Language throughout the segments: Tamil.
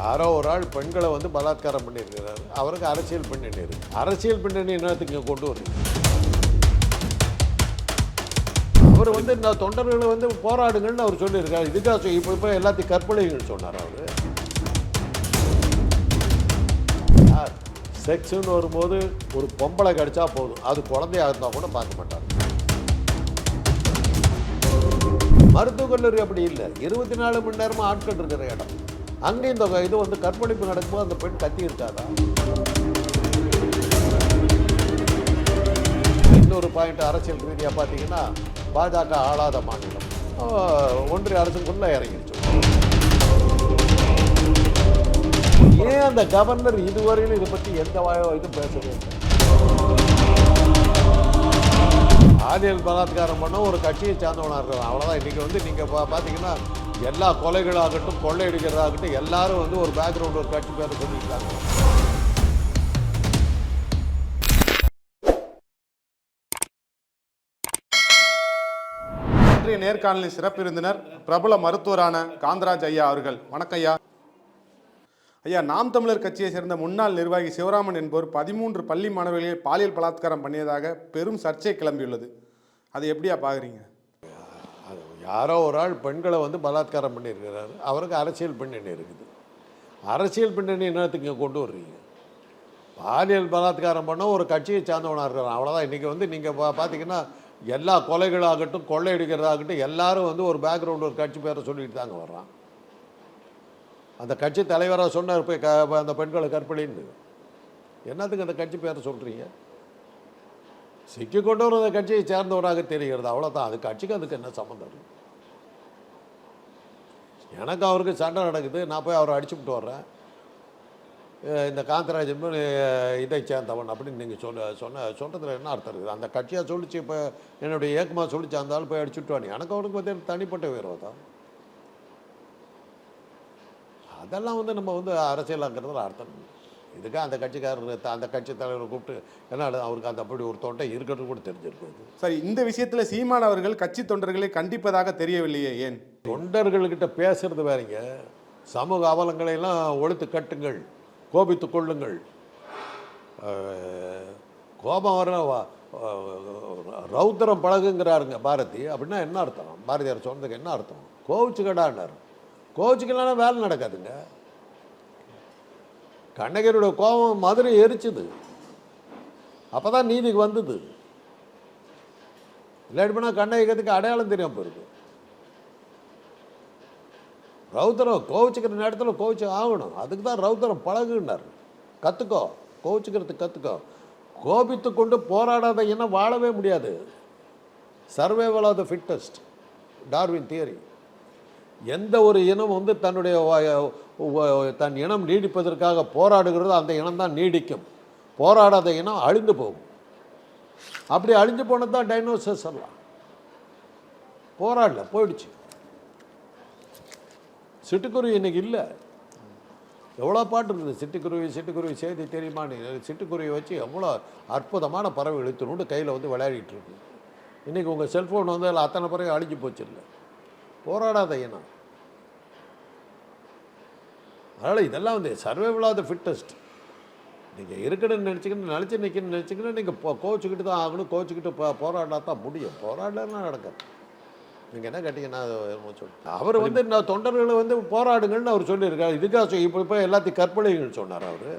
யாரோ ஒரு ஆள் பெண்களை வந்து பலாத்காரம் பண்ணியிருக்கிறார். அவருக்கு அரசியல் பின்னணி இருக்கு. அரசியல் பின்னணி என்னத்துக்கு கொண்டு வருது அவர் வந்து இந்த தொண்டர்களை வந்து போராடுங்கள்னு அவர் சொல்லியிருக்காரு. இதுக்காக இப்போ இப்போ எல்லாத்தையும் கற்பனைகள் சொன்னார் அவர். செக்ஸ்னு வரும்போது ஒரு பொம்பளை கடிச்சா போதும். அது குழந்தையா இருந்தால் கூட பார்க்க மாட்டார். மருத்துவக் கல்லூரி அப்படி இல்லை. இருபத்தி நாலு மணி நேரமும் ஆட்கள் இருக்கிற இடம். அங்கே இந்த இது வந்து கற்பழிப்பு நடக்கும்போது அந்த பெண் கத்தி இருக்காதா இன்னொரு பாயிண்ட் அரசியல் ரீதியாக பார்த்தீங்கன்னா பாஜக ஆளாத மாநிலம். ஒன்றிய அரசுக்குள்ள இறங்கிடுச்சு. ஏன் அந்த கவர்னர் இதுவரையிலும் இதை பற்றி எந்த இதுவும் பேசவே இல்லை? பாலியல் பலாத்காரம் பண்ண ஒரு கட்சியை சார்ந்தவனாக இருக்கிறான். அவ்வளோதான் இன்றைக்கி வந்து நீங்கள் பா பார்த்தீங்கன்னா எல்லா கொலைகளாகட்டும் கொள்ளையடிக்கிறதாகட்டும் எல்லாரும் வந்து ஒரு பேக்ரவுண்ட் ஒரு கட்சி பேர் சொல்லியிருக்காங்க. இன்றைய நேர்காணலின் சிறப்பு விருந்தினர் பிரபல மருத்துவரான காந்தராஜ் ஐயா அவர்கள். வணக்கம் ஐயா. ஐயா நாம் தமிழர் கட்சியை சேர்ந்த முன்னாள் நிர்வாகி சிவராமன் என்பவர் பதிமூன்று பள்ளி மாணவர்களை பாலியல் பலாத்காரம் பண்ணியதாக பெரும் சர்ச்சை கிளம்பியுள்ளது. அதை எப்படியா பார்க்குறீங்க யாரோ ஒரு ஆள் பெண்களை வந்து பலாத்காரம் பண்ணியிருக்கிறாரு. அவருக்கு அரசியல் பின்னணி இருக்குது. அரசியல் பின்னணி என்னத்துக்கு கொண்டு வர்றீங்க? பாலியல் பலாத்காரம் பண்ண ஒரு கட்சியை சார்ந்தவனாக இருக்கிறான். அவ்வளோதான் இன்றைக்கி வந்து நீங்கள் பா பார்த்தீங்கன்னா எல்லா கொலைகளாகட்டும் கொள்ளையடிக்கிறதாகட்டும் எல்லாரும் வந்து ஒரு பேக்ரவுண்ட் ஒரு கட்சி பேரை சொல்லிட்டு தாங்க வர்றான். அந்த கட்சி தலைவராக சொன்னார் போய் க அந்த பெண்களை கற்பழின்னு. என்னத்துக்கு அந்த கட்சி பேரை சொல்கிறீங்க சிக்கி கொண்டு வர அந்த கட்சியை சேர்ந்தவராக தெரிகிறது. அவ்வளோதான் அது கட்சிக்கு அதுக்கு என்ன சம்மந்தம் இருக்குது எனக்கு அவருக்கு சண்டை நடக்குது. நான் போய் அவரை அடிச்சுட்டு வர்றேன். இந்த காந்தராஜன் இதை சேர்ந்தவன் அப்படின்னு நீங்கள் சொல்ல சொன்ன சொல்கிறதுல என்ன அர்த்தம் இருக்குது? அந்த கட்சியாக சொல்லிச்சு இப்போ என்னுடைய இயக்கமாக சொல்லிச்சு அந்த ஆள் போய் அடிச்சுட்டு வாணி எனக்கு அவருக்கு வந்து தனிப்பட்ட விரோதம்? அதெல்லாம் வந்து நம்ம வந்து அரசியலாங்கிறதுல அர்த்தம் இல்லை. இதுக்கு அந்த கட்சிக்காரர் அந்த கட்சி தலைவரை கூப்பிட்டு என்ன அவருக்கு அந்த அப்படி ஒரு தொண்டை இருக்கிறது கூட தெரிஞ்சிருக்குது. சரி இந்த விஷயத்தில் சீமான் அவர்கள் கட்சி தொண்டர்களை கண்டிப்பதாக தெரியவில்லையே ஏன்? தொண்டர்கள்கிட்ட பேசுறது வேறங்க. சமூக அவலங்களை எல்லாம் ஒழித்து கட்டுங்கள் கோபித்துக் கொள்ளுங்கள். கோபம் வர ரௌத்திரம் பழகுங்கிறாருங்க பாரதி. அப்படின்னா என்ன அர்த்தம்? பாரதியார் சொன்னதுக்கு என்ன அர்த்தம்? கோவிச்சுக்கடான்னார். கோவிச்சுக்கலான்னா வேலை நடக்காதுங்க. கண்ணகியோட கோபம் மதுரை எரிச்சுது. அப்போ தான் நீதிக்கு வந்தது. இல்லாட்டி போனால் கண்ணகிரத்துக்கு அடையாளம் தெரியாமல் போயிருக்கு. ரௌத்தரம் கோவிச்சுக்கிற நேரத்தில் கோவிச்சு ஆகணும். அதுக்கு தான் ரௌத்தரம் பழகுனார். கற்றுக்கோ கோவிச்சுக்கிறதுக்கு கற்றுக்கோ கோபித்து கொண்டு போராடாத இனம் வாழவே முடியாது. Survival of the fittest Darwin theory எந்த ஒரு இனம் வந்து தன்னுடைய தன் இனம் நீடிப்பதற்காக போராடுகிறதோ அந்த இனம் தான் நீடிக்கும். போராடாத இனம் அழிந்து போகும். அப்படி அழிஞ்சு போனது தான் டைனோசர்ஸ் எல்லாம். போராடல போயிடுச்சு. சிட்டுக்குருவி இன்னைக்கு இல்லை. எவ்வளோ பாட்டு இருக்குது? சிட்டுக்குருவி சிட்டுக்குருவி செய்தி தெரியுமா? நீ சிட்டுக்குருவி வச்சு எவ்வளோ அற்புதமான பறவை இழுத்துணுண்டு கையில் வந்து விளையாடிட்டு இருக்கு. இன்றைக்கி உங்கள் செல்ஃபோன் வந்து அதில் அத்தனை பறவை அழிஞ்சு போச்சு இல்லை. போராடாத இனம். அதனால் இதெல்லாம் வந்து சர்வைவல் ஆஃப் த ஃபிட்டஸ்ட் நீங்கள் இருக்கணும்னு நினச்சிக்கிட்டு நினச்சி நிற்கணும்னு நினச்சிக்கிட்டு நீங்கள் போ கோச்சிக்கிட்டு தான் ஆகணும் கோச்சிக்கிட்டு போ போராடினா தான் முடியும். போராடலாம் நடக்காது. நீங்கள் என்ன கேட்டீங்கன்னா அது என்னமோ சொல்லு. அவர் வந்து நான் தொண்டர்களை வந்து போராடுங்கள்னு அவர் சொல்லியிருக்காரு. இதுக்காக இப்போ இப்போ எல்லாத்தையும் கற்பனைகள் சொன்னார் அவர்?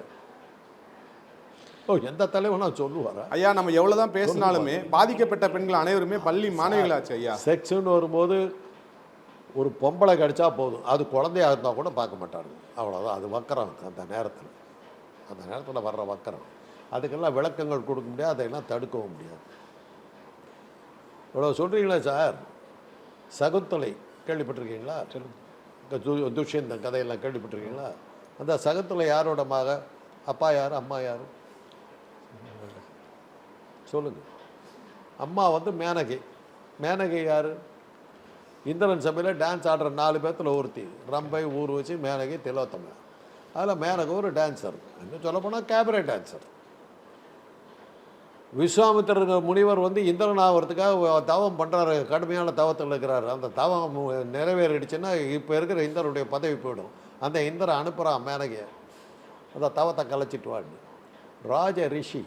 ஓ எந்த தலைவனா சொல்லுவாரா? ஐயா நம்ம எவ்வளவுதான் பேசினாலுமே பாதிக்கப்பட்ட பெண்கள் அனைவருமே பள்ளி மாணவிகளாச்சு ஐயா. செக்ஸ்னு வரும்போது ஒரு பொம்பளை கடிச்சா போதும். அது குழந்தையா இருந்தால் கூட பார்க்க மாட்டாங்க அவ்வளோதான் அது வக்கரம் அந்த நேரத்தில். அந்த நேரத்தில் வர்ற வக்கரம். அதுக்கெல்லாம் விளக்கங்கள் கொடுக்க முடியாது. அதையெல்லாம் தடுக்கவும் முடியாது. இவ்வளோ சொல்கிறீங்களா சார்? சகுந்தலை கேள்விப்பட்டிருக்கீங்களா? து- துஷ்யந்தன் கதையெல்லாம் கேள்விப்பட்டிருக்கீங்களா? அந்த சகுந்தலை யாரோட மக அப்பா யார்? அம்மா யார்? சொல்லுங்க. அம்மா வந்து மேனகை. மேனகை யார்? இந்திரன் சபையில் டான்ஸ் ஆடுற நாலு பேர்த்தில் ஒருத்தி. ரம்பை ஊர்வசி மேனகி திலோத்தமை. அதில் மேனக ஒரு டான்ஸர் இன்னும் சொல்லப்போனால் கேபரே டான்ஸர் விஸ்வாமித்திர முனிவர் வந்து இந்திரன் ஆகிறதுக்காக தவம் பண்ணுறாரு கடுமையான தவத்தில் இருக்கிறாரு. அந்த தவம் நிறைவேறிடுச்சுன்னா இப்போ இருக்கிற இந்திரனுடைய பதவி போயிடும். அந்த இந்திரன் அனுப்புகிறான் மேனகைய. அந்த தவத்தை கலைச்சிட்டு வான்னு. ராஜ ரிஷி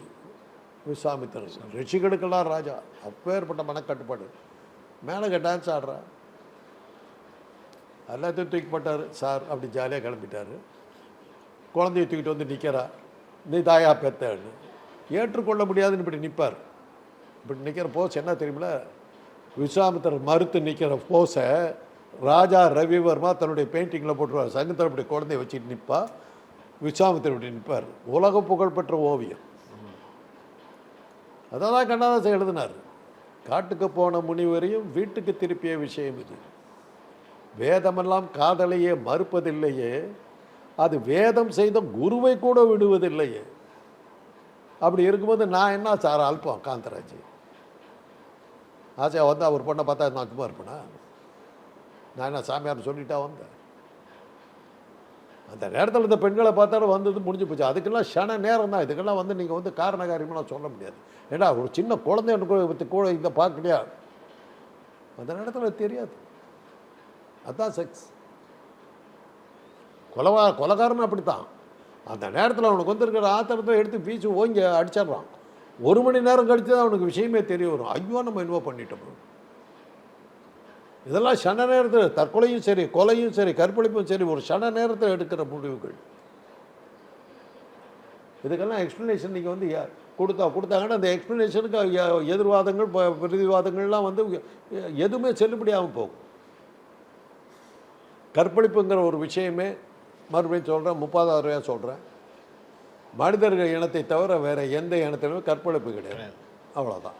விஸ்வாமித்திரன் ரிஷிகளுக்கெல்லாம் ராஜா. அப்பேற்பட்ட மனக்கட்டுப்பாடு. மேனகை டான்ஸ் ஆடுறா. எல்லாத்தையும் தூக்கி போட்டார். சார் அப்படி ஜாலியாக கிளம்பிட்டாரு. குழந்தைய தூக்கிட்டு வந்து நிற்கிறா நீ தாயா பெத்தன்னு ஏற்றுக்கொள்ள முடியாதுன்னு இப்படி நிற்பார் இப்படி நிற்கிற போஸ் என்ன தெரியுமில விஸ்வாமித்தர் மறுத்து நிற்கிற போஸை ராஜா ரவிவர்மா தன்னுடைய பெயிண்டிங்கில் போட்டுருவார். சங்கத்தில் இப்படி குழந்தைய வச்சுட்டு நிற்பா விஸ்வாமித்தர் இப்படி நிற்பார் உலக புகழ்பெற்ற ஓவியம். அதை தான் கண்ணதாசன் எழுதினார். காட்டுக்கு போன முனிவரையும் வீட்டுக்கு திருப்பிய விஷயம் இது. வேதமெல்லாம் காதலையே மறுப்பதில்லையே. அது வேதம் செய்த குருவை கூட விடுவதில்லையே. அப்படி இருக்கும்போது நான் என்ன சார் அல்பம் காந்தராஜ்? ஆசையாக வந்து அவர் பொண்ணை பார்த்தா நான் சும்மா இருப்பேனா? நான் என்ன சாமியார் சொல்லிட்டா வந்தேன் அந்த நேரத்தில் இந்த பெண்களை பார்த்தாலும் வந்தது முடிஞ்சு போச்சு. அதுக்கெல்லாம் ஷன நேரம் தான். இதுக்கெல்லாம் வந்து நீங்கள் வந்து காரண காரியமெல்லாம் சொல்ல முடியாது. ஏன்னா ஒரு சின்ன குழந்தை கூட கூட இதை பார்க்கலையா? அந்த நேரத்தில் தெரியாது. அதான் செக்ஸ் கொலவா கொலகாரன் அப்படித்தான். அந்த நேரத்தில் அவனுக்கு வந்திருக்கிற ஆத்திரத்தை எடுத்து பீச்சு ஓங்கி அடிச்சிடுறான். ஒரு மணி நேரம் கழித்து தான் அவனுக்கு விஷயமே தெரிய வரும். ஐயோ நம்ம இன்வோ பண்ணிட்டோம். இதெல்லாம் சன நேரத்தில் தற்கொலையும் சரி கொலையும் சரி கற்பழிப்பும் சரி ஒரு சன நேரத்தில் எடுக்கிற முடிவுகள். இதுக்கெல்லாம் எக்ஸ்ப்ளனேஷன் நீங்கள் வந்து கொடுத்தா கொடுத்தாங்கன்னா அந்த எக்ஸ்ப்ளனேஷனுக்கு எ- எதிர்வாதங்கள் ப- பிரதிவாதங்கள்லாம் வந்து எதுவுமே செல்லுபடியாகவும் போகும். கற்பழிப்புங்கிற ஒரு விஷயமே மறுபடியும் சொல்கிறேன் முப்பதாவது ரூபாய் சொல்கிறேன் மனிதர்கள் இனத்தை தவிர வேறு எந்த இனத்திலுமே கற்பழிப்பு கிடையாது. அவ்வளோதான்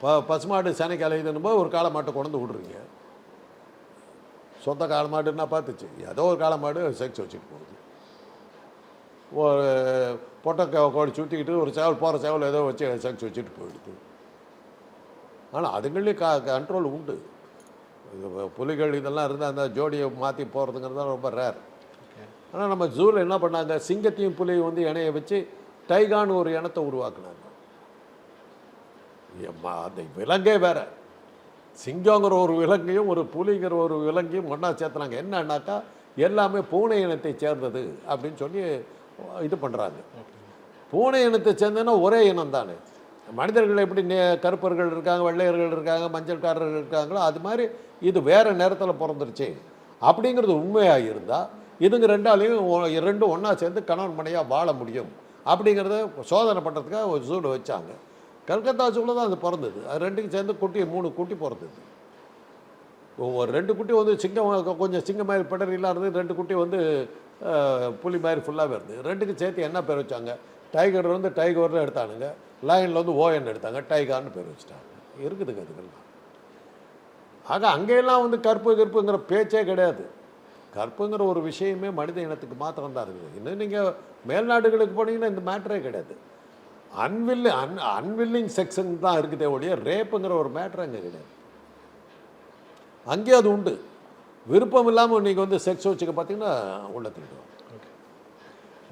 ப பசுமாடு சனைக்கு அலையுதுன்னு ஒரு காளை மாட்டை கொண்டு விட்றீங்க. சொந்த காளை மாடுன்னா பார்த்துச்சு. ஏதோ ஒரு காளை மாடு செக்ஸ் வச்சுட்டு போகுது. ஒரு பொட்டை கோ- கோழி சுற்றிக்கிட்டு ஒரு சேவல் போகிற சேவல் ஏதோ வச்சு செக்ஸ் வச்சுட்டு போயிடுது. ஆனால் அதுங்களையும் க கண்ட்ரோல் உண்டு. புலிகள் இதெல்லாம் இருந்தால் அந்த ஜோடியை மாற்றி போகிறதுங்கிறது ரொம்ப ரேர் ஆனால் நம்ம ஜூவில் என்ன பண்ணாங்க சிங்கத்தையும் புலியும் வந்து இணைய வச்சு டைகான்னு ஒரு இனத்தை உருவாக்குனாங்க. எம்மா, அந்த விலங்கே வேற. சிங்கங்கிற ஒரு விலங்கையும் ஒரு புலிங்கிற ஒரு விலங்கையும் ஒன்றா சேர்த்துனாங்க. என்னன்னாக்கா எல்லாமே பூனை இனத்தை சேர்ந்தது அப்படின்னு சொல்லி இது பண்ணுறாங்க பூனை இனத்தை சேர்ந்ததுன்னா ஒரே இனம் தானே மனிதர்கள் எப்படி நே கருப்பர்கள் இருக்காங்க வெள்ளையர்கள் இருக்காங்க மஞ்சள்காரர்கள் இருக்காங்களோ அது மாதிரி இது வேறு நேரத்தில் பிறந்துருச்சு. அப்படிங்கிறது உண்மையாக இருந்தால் இதுங்க ரெண்டாலையும் ரெண்டும் ஒன்றா சேர்ந்து கணவன் மனையாக வாழ முடியும். அப்படிங்கிறத சோதனை பண்ணுறதுக்காக ஒரு சூடு வச்சாங்க. கல்கத்தா சூழல் தான் அது பிறந்தது. அது ரெண்டுக்கும் சேர்ந்து குட்டி மூணு குட்டி பிறந்தது. ஒரு ரெண்டு குட்டி வந்து சிங்கம் கொஞ்சம் சிங்கம் மாதிரி பிடரிலாம் இருந்து ரெண்டு குட்டி வந்து புலி மாதிரி ஃபுல்லாகவே இருந்தது. ரெண்டுக்கும் சேர்த்து என்ன பேர் வச்சாங்க? டைகர் வந்து டைகர்னு எடுத்தானுங்க. லயனில் வந்து ஓஎன் எடுத்தாங்க. டைகார்னு பேர் வச்சுட்டாங்க. இருக்குதுங்க அதுக்கெல்லாம் ஆக அங்கெல்லாம் வந்து கற்பு கற்புங்கிற பேச்சே கிடையாது. கற்புங்கிற ஒரு விஷயமே மனித இனத்துக்கு மாத்திரம் தான் இருக்குது. இன்னும் நீங்கள் மேல்நாடுகளுக்கு போனீங்கன்னா இந்த மேட்டரே கிடையாது. அன்வில்லி அன் அன்வில்லிங் செக்ஷன் தான் இருக்குதே ஒழிய ரேப்புங்கிற ஒரு மேட்ரு அங்கே கிடையாது. அங்கே அது உண்டு. விருப்பம் இல்லாமல் நீங்கள் வந்து செக்ஸ் வச்சுக்க பார்த்தீங்கன்னா உள்ள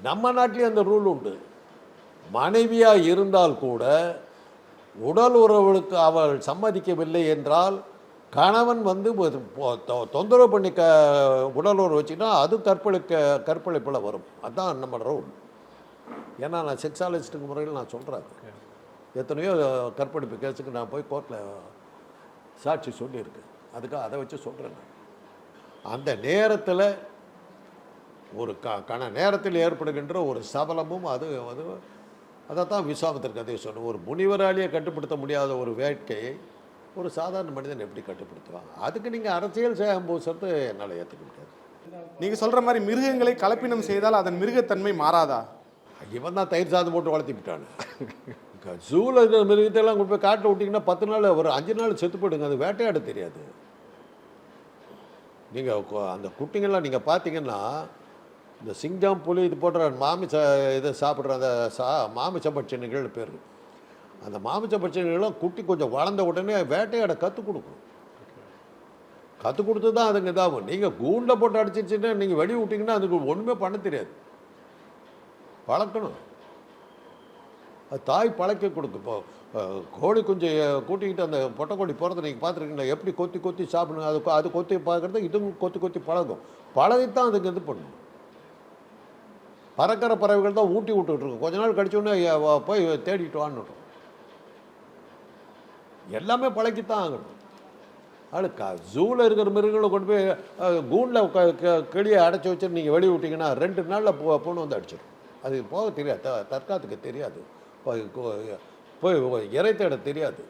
நம்ம நாட்டிலேயே அந்த ரூல் உண்டு. மனைவியாக இருந்தால் கூட உடல் உறவுகளுக்கு அவள் சம்மதிக்கவில்லை என்றால் கணவன் வந்து தொ- தொந்தரவு பண்ணி க உடல் உறவு வச்சுக்கிட்டா அது கற்பழிக்க கற்பழிப்பில் வரும். அதுதான் நம்ம ரூல் ஏன்னா நான் செக்ஸாலஜிஸ்ட்டுக்கு முறையில் நான் சொல்கிறேன் எத்தனையோ கற்பழிப்பு கேஸுக்கு நான் போய் கோர்ட்டில் சாட்சி சொல்லியிருக்கேன் அதுக்காக அதை வச்சு சொல்கிறேன் நான். அந்த நேரத்தில் ஒரு க கண நேரத்தில் ஏற்படுகின்ற ஒரு சபலமும் அது அது அதைத்தான் விஸ்வாமித்திர கதையை சொன்னோம் ஒரு முனிவராலேயே கட்டுப்படுத்த முடியாத ஒரு வேட்கையை ஒரு சாதாரண மனிதன் எப்படி கட்டுப்படுத்துவாங்க? அதுக்கு நீங்கள் அரசியல் செய்யும் பூசுறது என்னால் ஏற்றுக்க முடியாது. நீங்க சொல்ற மாதிரி மிருகங்களை கலப்பினம் செய்தால் அதன் மிருகத்தன்மை மாறாதா? இவன் தான் தயிர் சாதம் போட்டு வளர்த்தி விட்டானு. ஜூவில் இருக்கிற மிருகத்தையெல்லாம் கொண்டு போய் காட்டில் விட்டிங்கன்னா பத்து நாள் ஒரு அஞ்சு நாள் செத்து போயிடுங்க. அது வேட்டையாட தெரியாது. நீங்கள் அந்த குட்டிங்கெல்லாம் நீங்கள் பார்த்தீங்கன்னா இந்த சிங்கம் புலி இது போன்ற மாமிச இது சாப்பிட்ற அந்த சா மாமிச பட்சணிகள் பேர். அந்த மாமிச பட்சணிகள்லாம் குட்டி கொஞ்சம் வளர்ந்த உடனே வேட்டையாட கற்றுக் கொடுக்கும் கற்றுக் கொடுத்து தான் அதுங்க இதாகும். நீங்கள் கூண்டில் போட்டு அடிச்சிருச்சுன்னா நீங்கள் வெடி விட்டிங்கன்னா அதுக்கு ஒன்றுமே பண்ண தெரியாது. பழக்கணும். அது தாய் பழக்க கொடுக்கும். இப்போ கோழி குஞ்சு கூட்டிக்கிட்டு அந்த பொட்டைக்கோழி போகிறத நீங்கள் பார்த்துருக்கீங்களா? எப்படி கொத்தி கொத்தி சாப்பிடுங்க அது அது கொத்தி பார்க்குறது இதுவும் கொத்தி கொத்தி பழகும். பழகித்தான் அதுக்கு இது பண்ணும். பறக்கிற பறவைகள் தான் ஊட்டி விட்டுட்டு இருக்கும் கொஞ்ச நாள் கடிச்சோடனே போய் தேடிட்டு வான்னு எல்லாமே பழக்கித்தான் ஆகணும். அது க ஜூவில் இருக்கிற மிருகங்களை கொண்டு போய் கூண்டில் க க- கிளியை அடைச்சி வச்சு நீங்கள் வெளியே விட்டிங்கன்னா ரெண்டு நாளில் போ பூனை வந்து அடிச்சிடும் அது போக தெரியாது. த தற்காத்துக்கு தெரியாது. போய் போய் இறை தேட தெரியாது.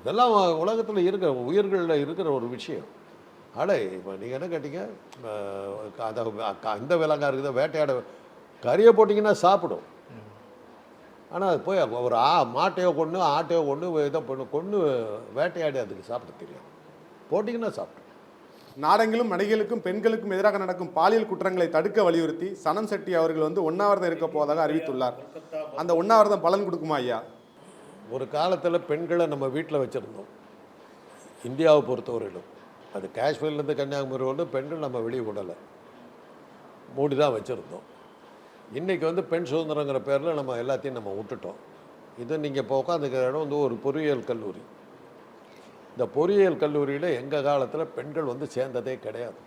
இதெல்லாம் உலகத்தில் இருக்கிற உயிர்களில் இருக்கிற ஒரு விஷயம். அடே இப்போ நீங்கள் என்ன கேட்டீங்க? அந்த க- இந்த விலங்கா இருக்குது வேட்டையாட கறியை போட்டிங்கன்னா சாப்பிடும். ஆனால் அது போய் ஒரு ஆ மாட்டையோ கொண்டு ஆட்டையோ கொண்டு இதை பண்ணு கொண்டு வேட்டையாடி அதுக்கு சாப்பிட தெரியும் போட்டிங்கன்னா சாப்பிடும். நாடெங்கிலும் நடிகைகளுக்கும் பெண்களுக்கும் எதிராக நடக்கும் பாலியல் குற்றங்களை தடுக்க வலியுறுத்தி சனம் செட்டி அவர்கள் வந்து உண்ணாவிரதம் இருக்க போவதாக அறிவித்துள்ளார். அந்த உண்ணாவிரதம் பலன் கொடுக்குமா ஐயா? ஒரு காலத்தில் பெண்களை நம்ம வீட்டில் வச்சுருந்தோம். இந்தியாவை பொறுத்தவரையிலும். அது காஷ்மீர்லேருந்து கன்னியாகுமரி வரலும் பெண்கள் நம்ம வெளியே விடலை. மூடி தான் வச்சுருந்தோம். இன்றைக்கி வந்து பெண் சுதந்திரங்கிற பேரில் நம்ம எல்லாத்தையும் நம்ம விட்டுட்டோம். இது நீங்கள் இப்போ உட்காந்துக்கிற இடம் வந்து ஒரு பொறியியல் கல்லூரி. இந்த பொறியியல் கல்லூரியில் எங்கள் காலத்தில் பெண்கள் வந்து சேர்ந்ததே கிடையாது.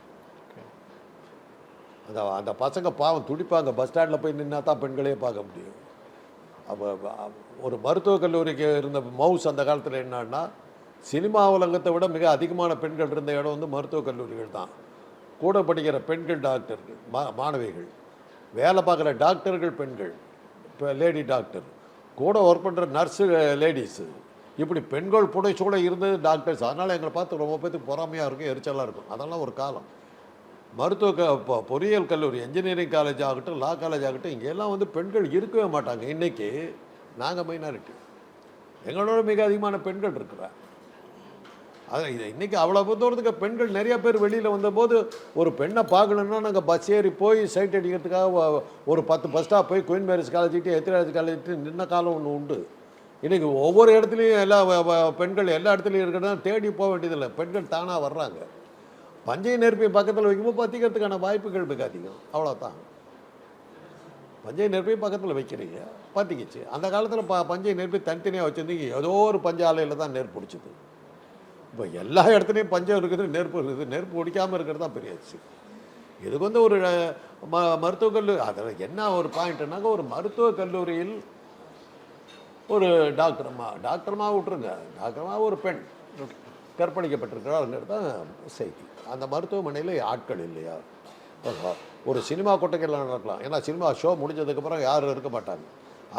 அந்த அந்த பசங்க பாவம் துடிப்பாங்க. பஸ் ஸ்டாண்டில் போய் நின்னா தான் பெண்களே பார்க்க முடியும். அப்போ ஒரு மருத்துவக் கல்லூரிக்கு இருந்த மவுஸ் அந்த காலத்தில் என்னன்னா சினிமா உலகத்தை விட மிக அதிகமான பெண்கள் இருந்த இடம் வந்து மருத்துவக் கல்லூரிகள் தான். கூட படிக்கிற பெண்கள் டாக்டர்கள் மா மாணவிகள். வேலை பார்க்குற டாக்டர்கள் பெண்கள். இப்போ லேடி டாக்டர் கூட ஒர்க் பண்ணுற நர்ஸு லேடிஸு இப்படி பெண்கள் புடைச்சூட இருந்தது டாக்டர்ஸ் அதனால் எங்களை பார்த்து ரொம்ப பேத்துக்கு பொறாமையாக இருக்கும் எரிச்சலாக இருக்கும். அதெல்லாம் ஒரு காலம். மருத்துவ க பொ- பொறியியல் கல்லூரி இன்ஜினியரிங் காலேஜ் ஆகட்டும் லா காலேஜ் ஆகட்டும் இங்கெல்லாம் வந்து பெண்கள் இருக்கவே மாட்டாங்க. இன்றைக்கி நாங்கள் மைனாரிட்டி எங்களோட மிக அதிகமான பெண்கள் இருக்கிறேன் அது இது இன்றைக்கி அவ்வளோ தூரத்துக்கு பெண்கள் நிறையா பேர் வெளியில் வந்தபோது ஒரு பெண்ணை பார்க்கணுன்னா நாங்கள் பஸ் ஏறி போய் சைட் அடிக்கிறதுக்காக ஒரு பத்து பஸ் ஸ்டாப் போய் குயின் மேரிஸ் காலேஜிட்டு எத்திராஜ் காலேஜிட்டு நின்ன காலம் ஒன்று உண்டு. இன்றைக்கி ஒவ்வொரு இடத்துலையும் எல்லா வ- பெண்கள் எல்லா இடத்துலையும் இருக்கிறதா தேடி போக வேண்டியதில்லை. பெண்கள் தானாக வர்றாங்க. பஞ்சை நெருப்பை பக்கத்தில் வைக்கும்போது பற்றிக்கிறதுக்கான வாய்ப்புகள் மிக அதிகம். அவ்வளோதான் பஞ்சை நெருப்பையும் பக்கத்தில் வைக்கிறீங்க. பற்றிக்கிச்சு அந்த காலத்தில் ப பஞ்சை நெருப்பை தனித்தனியாக வச்சுருந்தீங்க. ஏதோ ஒரு பஞ்சாலையில் தான் நெருப்பு பிடிச்சது. இப்போ எல்லா இடத்துலையும் பஞ்சம் இருக்குது நெருப்பு இருக்குது. நெருப்பு ஒடிக்காமல் இருக்கிறது தான் பெரிய விஷயம் இதுக்கு வந்து ஒரு ம மருத்துவக் கல்லூரி அதில் என்ன ஒரு பாயிண்ட்னாக்க ஒரு மருத்துவக் கல்லூரியில் ஒரு டாக்டர்மா டாக்டர்மா விட்டுருங்க. டாக்டர்மா ஒரு பெண். கற்பழிக்கப்பட்டிருக்கிறாருங்கிறது தான் செய்தி. அந்த மருத்துவமனையில் ஆட்கள் இல்லையா? ஒரு சினிமா கொட்டைகள் நடக்கலாம். ஏன்னா சினிமா ஷோ முடிஞ்சதுக்கப்புறம் யாரும் இருக்க மாட்டாங்க.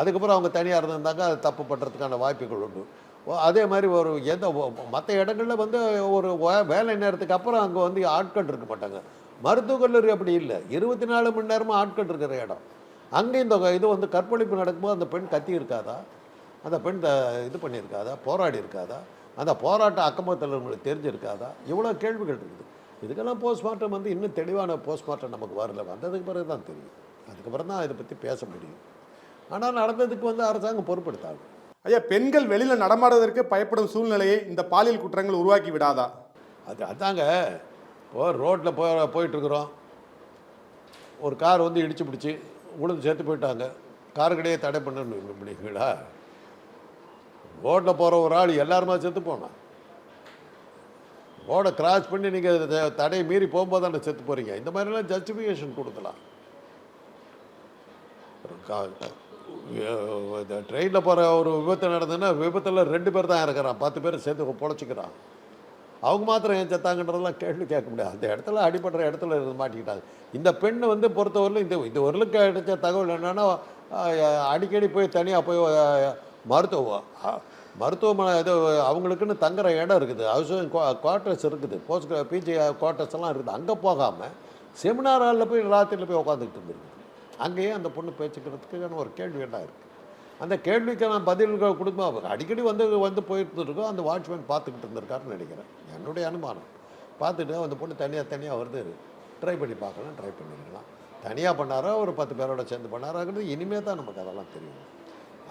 அதுக்கப்புறம் அவங்க தனியாக இருந்திருந்தாங்க அது தப்பு பண்ணுறதுக்கான வாய்ப்புகள் உண்டு. அதே மாதிரி ஒரு எந்த மற்ற இடங்களில் வந்து ஒரு வேலை நேரத்துக்கு அப்புறம் அங்கே வந்து ஆட்கள் இருக்க மாட்டாங்க. மருத்துவக் கல்லூரி அப்படி இல்லை. இருபத்தி நாலு மணி நேரமும் ஆட்கள் இருக்கிற இடம். அங்கே இந்த இது வந்து கற்பழிப்பு நடக்கும்போது அந்த பெண் கத்தி இருக்காதா? அந்த பெண் த- இது பண்ணியிருக்காதா? போராடி இருக்காதா? அந்த போராட்டம் அக்கம்பக்கத்தில் உங்களுக்கு தெரிஞ்சிருக்காதா? இவ்வளோ கேள்விகள் இருக்குது. இதுக்கெல்லாம் போஸ்ட்மார்ட்டம் வந்து இன்னும் தெளிவான போஸ்ட்மார்ட்டம் நமக்கு வரல. வந்ததுக்கு பிறகு தான் தெரியும். அதுக்கப்புறம் தான் இதை பற்றி பேச முடியும். ஆனால் நடந்ததுக்கு வந்து அரசாங்கம் பொறுப்பெடுத்தாங்க. ஐயா பெண்கள் வெளியில் நடமாடுவதற்கு பயப்படும் சூழ்நிலையை இந்த பாலியல் குற்றங்கள் உருவாக்கி விடாதா? அது அதாங்க. இப்போ ரோட்டில் போ போயிட்டுருக்குறோம். ஒரு கார் வந்து இடிச்சு பிடிச்சி உளுந்து சேர்த்து போயிட்டாங்க. காருக்கிடையே தடை பண்ணணும் அப்படிங்களா ரோட்டில் போகிற ஒரு ஆள் எல்லாருமா செத்து போனான் ரோடை கிராஸ் பண்ணி நீங்கள் தடையை மீறி போகும்போது தானே செத்து போகிறீங்க இந்த மாதிரிலாம் ஜஸ்டிஃபிகேஷன் கொடுக்கலாம். ட்ரெயினில் போகிற ஒரு விபத்து நடந்ததுன்னா விபத்தில் ரெண்டு பேர் தான் இறக்குறான். பத்து பேர் சேர்த்து பொழைச்சிக்கிறான். அவங்க மாத்திரம் ஏன் செத்தாங்கன்றதெல்லாம் கேள்வி கேட்க முடியாது. அந்த இடத்துல அடிபடுற இடத்துல இருந்து மாட்டிக்கிட்டாங்க. இந்த பெண் வந்து பொறுத்தவரையிலும் இந்த இது ஒரு கிடைச்ச தகவல் என்னென்னா அடிக்கடி போய் தனியாக போய் மருத்துவ மருத்துவமனை இது அவங்களுக்குன்னு தங்குற இடம் இருக்குது. ஹவுசிங் குவார்ட்டர்ஸ் இருக்குது. போஸ்ட் பிஜி குவார்ட்டர்ஸ் எல்லாம் இருக்குது. அங்கே போகாமல் செமினார் ஹாலில் போய் ராத்திரியில் போய் உட்காந்துக்கிட்டு இருந்துருக்குது. அங்கேயே அந்த பொண்ணு பேச்சுக்கிறதுக்கான ஒரு கேள்வி என்ன இருக்குது அந்த கேள்விக்கு நான் பதில்கள் கொடுக்கும் அடிக்கடி வந்து வந்து போயிட்டு இருக்கோம் அந்த வாட்ச்மேன் பார்த்துக்கிட்டு இருந்திருக்காருன்னு நினைக்கிறேன். என்னுடைய அனுமானம். பார்த்துட்டு அந்த பொண்ணு தனியாக தனியாக வருது. ட்ரை பண்ணி பார்க்கலாம் ட்ரை பண்ணிக்கலாம். தனியாக பண்ணாரா ஒரு பத்து பேரோட சேர்ந்து பண்ணாராங்கிறது இனிமேல் தான் நமக்கு அதெல்லாம் தெரியும்.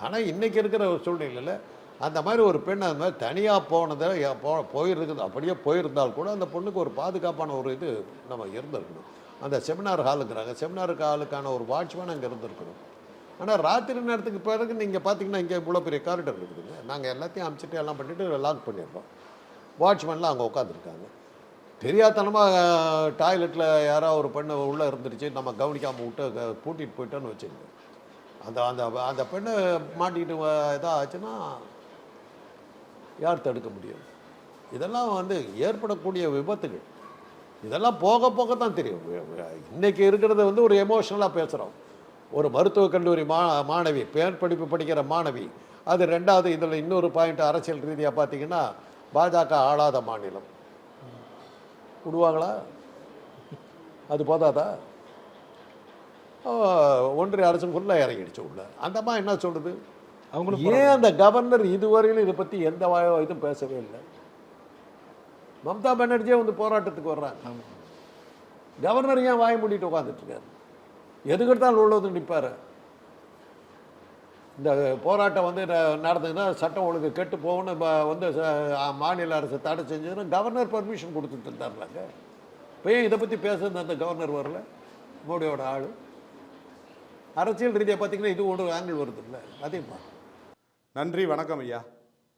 ஆனால் இன்றைக்கி இருக்கிற ஒரு சூழ்நிலையில் அந்த மாதிரி ஒரு பெண் அந்த மாதிரி தனியாக போனதை போ போயிருக்குது அப்படியே போயிருந்தால் கூட அந்த பொண்ணுக்கு ஒரு பாதுகாப்பான ஒரு இது நம்ம இருந்திருக்கணும். அந்த செமினார் ஹாலுங்கிறாங்க செமினாருக்கு ஹாலுக்கான ஒரு வாட்ச்மேன் அங்கே இருந்திருக்கணும். ஆனால் ராத்திரி நேரத்துக்கு பிறகு நீங்கள் பார்த்தீங்கன்னா இங்கே இவ்வளோ பெரிய காரிடர் இருக்குதுங்க. நாங்கள் எல்லாத்தையும் அமைச்சிட்டு எல்லாம் பண்ணிவிட்டு லாக் பண்ணிடுறோம். வாட்ச்மேன்லாம் அங்கே உட்காந்துருக்காங்க தெரியாதனமாக டாய்லெட்டில் யாரோ ஒரு பெண்ணு உள்ளே இருந்துருச்சு. நம்ம கவனிக்காமல் விட்டு கூட்டிகிட்டு பூட்டிட்டு போயிட்டோன்னு வச்சுருக்கோம் அந்த அந்த அந்த பெண்ணை மாட்டிக்கிட்டு எதா ஆச்சுன்னா யார் தடுக்க முடியும்? இதெல்லாம் வந்து ஏற்படக்கூடிய விபத்துகள். இதெல்லாம் போக போக தான் தெரியும் இன்னைக்கு இருக்கிறத வந்து ஒரு எமோஷ்னலாக பேசுகிறோம் ஒரு மருத்துவக் கல்லூரி மா மாணவி பேர் படிப்பு படிக்கிற மாணவி அது ரெண்டாவது இதில் இன்னொரு பாயிண்ட் அரசியல் ரீதியாக பார்த்தீங்கன்னா பாஜக ஆளாத மாநிலம். விடுவாங்களா? அது போதாதா? ஒன்றிய அரசு ஃபுல்லாக இறங்கிடுச்சு உள்ள. அந்த அம்மா என்ன சொல்லுது? அவங்களும் ஏன் அந்த கவர்னர் இதுவரையிலும் இதை பற்றி எந்த இதுவும் பேசவே இல்லை. மம்தா பானர்ஜியே வந்து போராட்டத்துக்கு வர்றாங்க கவர்னர் ஏன் வாய மூடிட்டு உட்காந்துட்டு இருக்காரு எதுக்கெடுத்தாலும் உள்ளது நிற்பாரு இந்த போராட்டம் வந்து ந- நடந்ததுன்னா சட்டம் ஒழுங்கு கெட்டு போகணும்னு ப- வந்து மாநில அரசு தடை செஞ்சதுன்னா கவர்னர் பர்மிஷன் கொடுத்துட்டு இருந்தார்லாங்க இப்போ ஏன் இதை பற்றி பேசுறது அந்த கவர்னர் வரல? மோடியோட ஆள். அரசியல் ரீதியாக பார்த்தீங்கன்னா இது ஒரு ஆங்கிள் வருது இல்லை பாருங்க நன்றி வணக்கம் ஐயா.